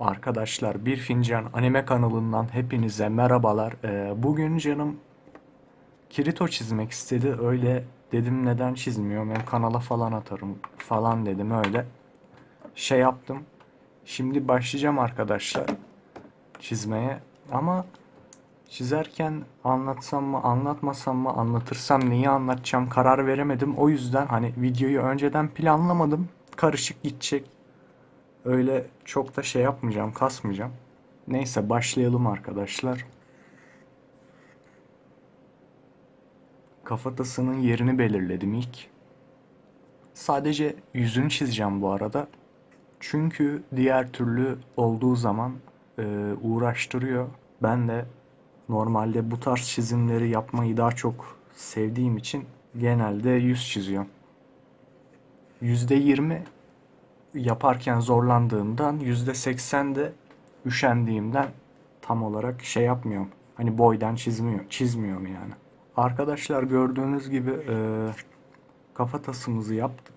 Arkadaşlar Bir Fincan Anime kanalından hepinize merhabalar. Ee, bugün canım Kirito çizmek istedi. Öyle dedim neden çizmiyorum hem kanala falan atarım falan dedim öyle. Şey yaptım. Şimdi başlayacağım arkadaşlar çizmeye. Ama çizerken anlatsam mı anlatmasam mı anlatırsam neyi anlatacağım karar veremedim. O yüzden hani videoyu önceden planlamadım. Karışık gidecek. Öyle çok da şey yapmayacağım, kasmayacağım. Neyse başlayalım arkadaşlar. Kafatasının yerini belirledim ilk. Sadece yüzünü çizeceğim bu arada. Çünkü diğer türlü olduğu zaman e, uğraştırıyor. Ben de normalde bu tarz çizimleri yapmayı daha çok sevdiğim için genelde yüz çiziyorum. %20 yaparken zorlandığımdan %80 de üşendiğimden tam olarak şey yapmıyorum. Hani boydan çizmiyor, çizmiyorum yani. Arkadaşlar gördüğünüz gibi e, kafatasımızı yaptık.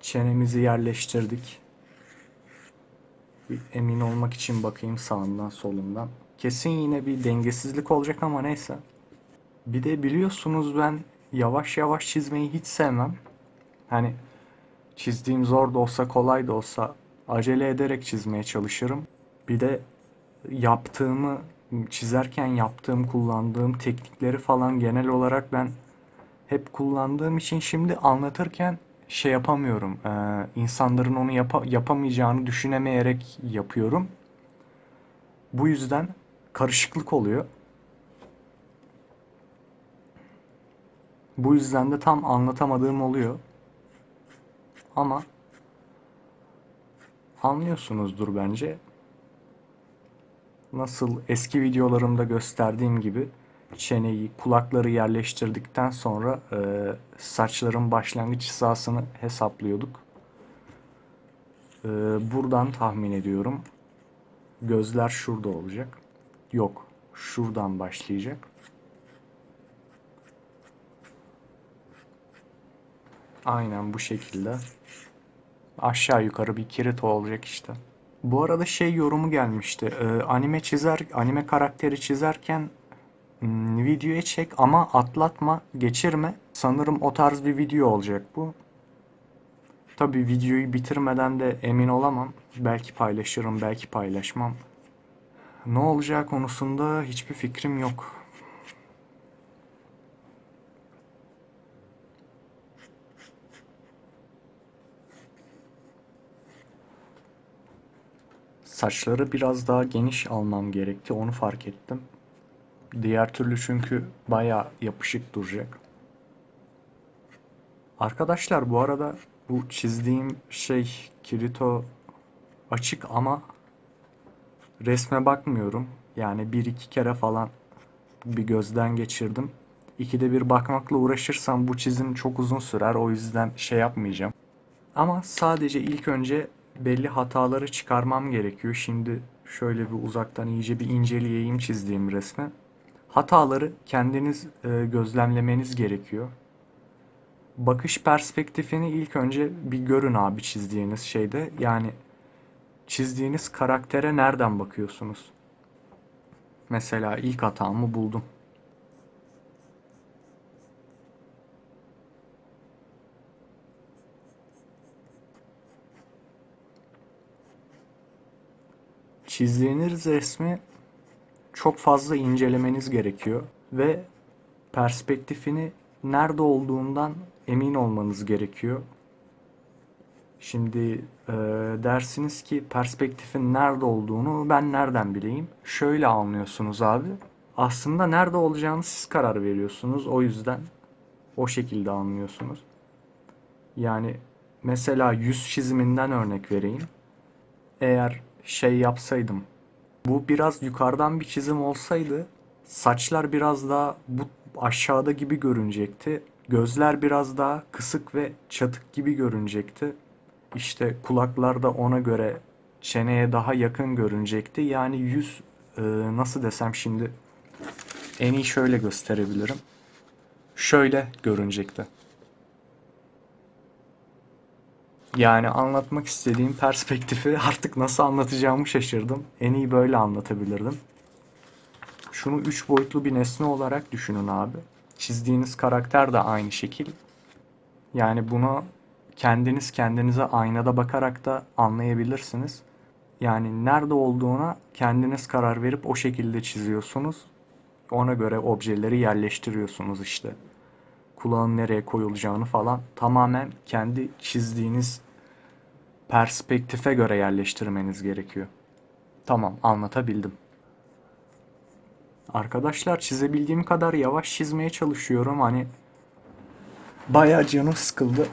Çenemizi yerleştirdik. Bir emin olmak için bakayım sağından solundan. Kesin yine bir dengesizlik olacak ama neyse. Bir de biliyorsunuz ben yavaş yavaş çizmeyi hiç sevmem. Hani çizdiğim zor da olsa kolay da olsa acele ederek çizmeye çalışırım. Bir de yaptığımı çizerken yaptığım kullandığım teknikleri falan genel olarak ben hep kullandığım için şimdi anlatırken şey yapamıyorum. Ee, insanların onu yapa- yapamayacağını düşünemeyerek yapıyorum. Bu yüzden karışıklık oluyor. Bu yüzden de tam anlatamadığım oluyor. Ama anlıyorsunuzdur bence. Nasıl eski videolarımda gösterdiğim gibi çeneyi, kulakları yerleştirdikten sonra e, saçların başlangıç hizasını hesaplıyorduk. E, buradan tahmin ediyorum. Gözler şurada olacak. Yok, şuradan başlayacak. Aynen bu şekilde. Aşağı yukarı bir Kirito olacak işte. Bu arada şey yorumu gelmişti. Ee, anime çizer, anime karakteri çizerken hmm, videoya çek ama atlatma, geçirme. Sanırım o tarz bir video olacak bu. Tabii videoyu bitirmeden de emin olamam. Belki paylaşırım, belki paylaşmam. Ne olacağı konusunda hiçbir fikrim yok. Saçları biraz daha geniş almam gerekti. Onu fark ettim. Diğer türlü çünkü baya yapışık duracak. Arkadaşlar bu arada bu çizdiğim şey Kirito açık ama resme bakmıyorum. Yani bir iki kere falan bir gözden geçirdim. İkide bir bakmakla uğraşırsam bu çizim çok uzun sürer. O yüzden şey yapmayacağım. Ama sadece ilk önce belli hataları çıkarmam gerekiyor. Şimdi şöyle bir uzaktan iyice bir inceleyeyim çizdiğim resmi. Hataları kendiniz e, gözlemlemeniz gerekiyor. Bakış perspektifini ilk önce bir görün abi çizdiğiniz şeyde. Yani çizdiğiniz karaktere nereden bakıyorsunuz? Mesela ilk hatamı buldum. Çizdiğiniz resmi çok fazla incelemeniz gerekiyor ve perspektifini nerede olduğundan emin olmanız gerekiyor. Şimdi e, dersiniz ki perspektifin nerede olduğunu ben nereden bileyim? Şöyle anlıyorsunuz abi. Aslında nerede olacağını siz karar veriyorsunuz. O yüzden o şekilde anlıyorsunuz. Yani mesela yüz çiziminden örnek vereyim. Eğer şey yapsaydım. Bu biraz yukarıdan bir çizim olsaydı saçlar biraz daha bu aşağıda gibi görünecekti. Gözler biraz daha kısık ve çatık gibi görünecekti. İşte kulaklar da ona göre çeneye daha yakın görünecekti. Yani yüz e, nasıl desem şimdi en iyi şöyle gösterebilirim. Şöyle görünecekti. Yani anlatmak istediğim perspektifi artık nasıl anlatacağımı şaşırdım. En iyi böyle anlatabilirdim. Şunu üç boyutlu bir nesne olarak düşünün abi. Çizdiğiniz karakter de aynı şekil. Yani bunu kendiniz kendinize aynada bakarak da anlayabilirsiniz. Yani nerede olduğuna kendiniz karar verip o şekilde çiziyorsunuz. Ona göre objeleri yerleştiriyorsunuz işte. Kulağın nereye koyulacağını falan tamamen kendi çizdiğiniz perspektife göre yerleştirmeniz gerekiyor. Tamam, anlatabildim. Arkadaşlar çizebildiğim kadar yavaş çizmeye çalışıyorum. Hani bayağı canım sıkıldı.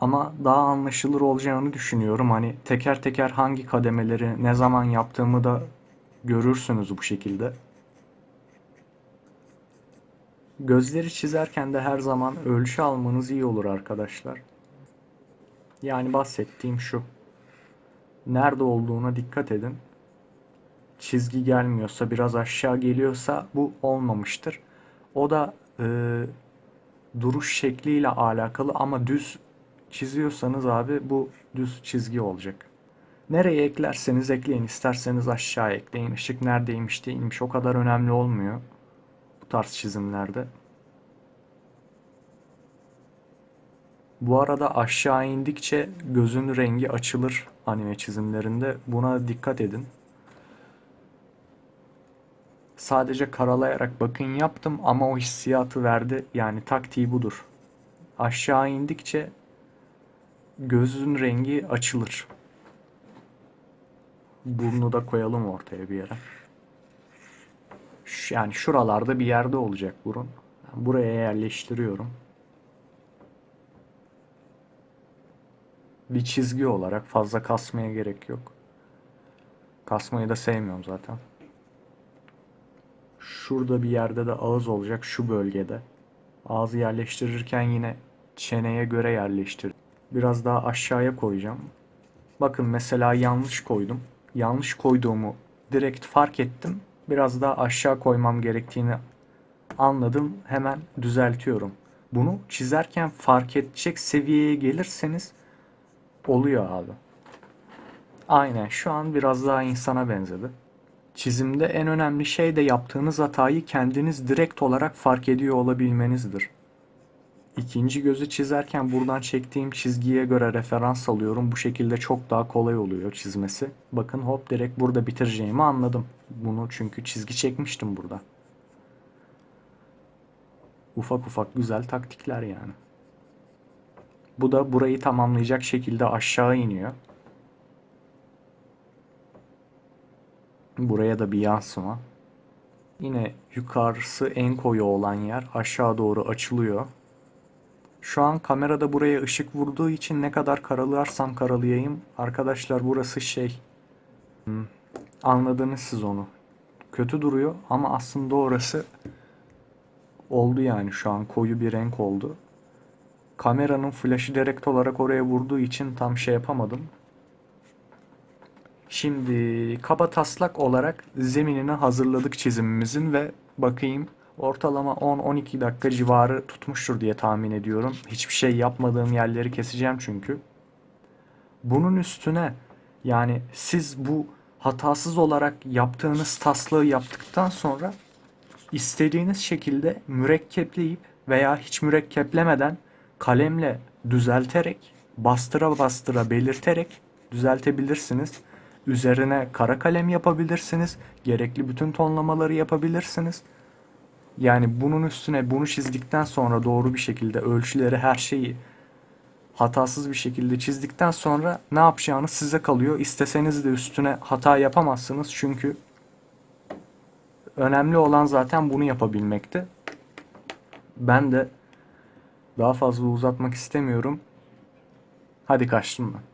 Ama daha anlaşılır olacağını düşünüyorum. Hani teker teker hangi kademeleri ne zaman yaptığımı da görürsünüz bu şekilde. Gözleri çizerken de her zaman ölçü almanız iyi olur arkadaşlar. Yani bahsettiğim şu. Nerede olduğuna dikkat edin. Çizgi gelmiyorsa, biraz aşağı geliyorsa bu olmamıştır. O da e, duruş şekliyle alakalı ama düz çiziyorsanız abi bu düz çizgi olacak. Nereye eklerseniz ekleyin, isterseniz aşağı ekleyin. Işık neredeymiş değilmiş o kadar önemli olmuyor bu tarz çizimlerde. Bu arada aşağı indikçe gözün rengi açılır anime çizimlerinde. Buna dikkat edin. Sadece karalayarak bakın yaptım ama o hissiyatı verdi. Yani taktiği budur. Aşağı indikçe gözün rengi açılır. Burnu da koyalım ortaya bir yere. Yani şuralarda bir yerde olacak burun. Buraya yerleştiriyorum. Bir çizgi olarak fazla kasmaya gerek yok. Kasmayı da sevmiyorum zaten. Şurada bir yerde de ağız olacak şu bölgede. Ağzı yerleştirirken yine çeneye göre yerleştir. Biraz daha aşağıya koyacağım. Bakın mesela yanlış koydum. Yanlış koyduğumu direkt fark ettim. Biraz daha aşağı koymam gerektiğini anladım. Hemen düzeltiyorum. Bunu çizerken fark edecek seviyeye gelirseniz oluyor abi. Aynen şu an biraz daha insana benzedi. Çizimde en önemli şey de yaptığınız hatayı kendiniz direkt olarak fark ediyor olabilmenizdir. İkinci gözü çizerken buradan çektiğim çizgiye göre referans alıyorum. Bu şekilde çok daha kolay oluyor çizmesi. Bakın hop direkt burada bitireceğimi anladım. Bunu çünkü çizgi çekmiştim burada. Ufak ufak güzel taktikler yani. Bu da burayı tamamlayacak şekilde aşağı iniyor. Buraya da bir yansıma. Yine yukarısı en koyu olan yer aşağı doğru açılıyor. Şu an kamerada buraya ışık vurduğu için ne kadar karalarsam karalayayım. Arkadaşlar burası şey. Hmm, anladınız siz onu. Kötü duruyor ama aslında orası oldu yani şu an koyu bir renk oldu. Kameranın flaşı direkt olarak oraya vurduğu için tam şey yapamadım. Şimdi kaba taslak olarak zeminini hazırladık çizimimizin ve bakayım ortalama 10-12 dakika civarı tutmuştur diye tahmin ediyorum. Hiçbir şey yapmadığım yerleri keseceğim çünkü. Bunun üstüne yani siz bu hatasız olarak yaptığınız taslığı yaptıktan sonra istediğiniz şekilde mürekkepleyip veya hiç mürekkeplemeden kalemle düzelterek bastıra bastıra belirterek düzeltebilirsiniz. Üzerine kara kalem yapabilirsiniz. Gerekli bütün tonlamaları yapabilirsiniz. Yani bunun üstüne bunu çizdikten sonra doğru bir şekilde ölçüleri her şeyi hatasız bir şekilde çizdikten sonra ne yapacağınız size kalıyor. İsteseniz de üstüne hata yapamazsınız çünkü önemli olan zaten bunu yapabilmekti. Ben de daha fazla uzatmak istemiyorum. Hadi kaçtım ben.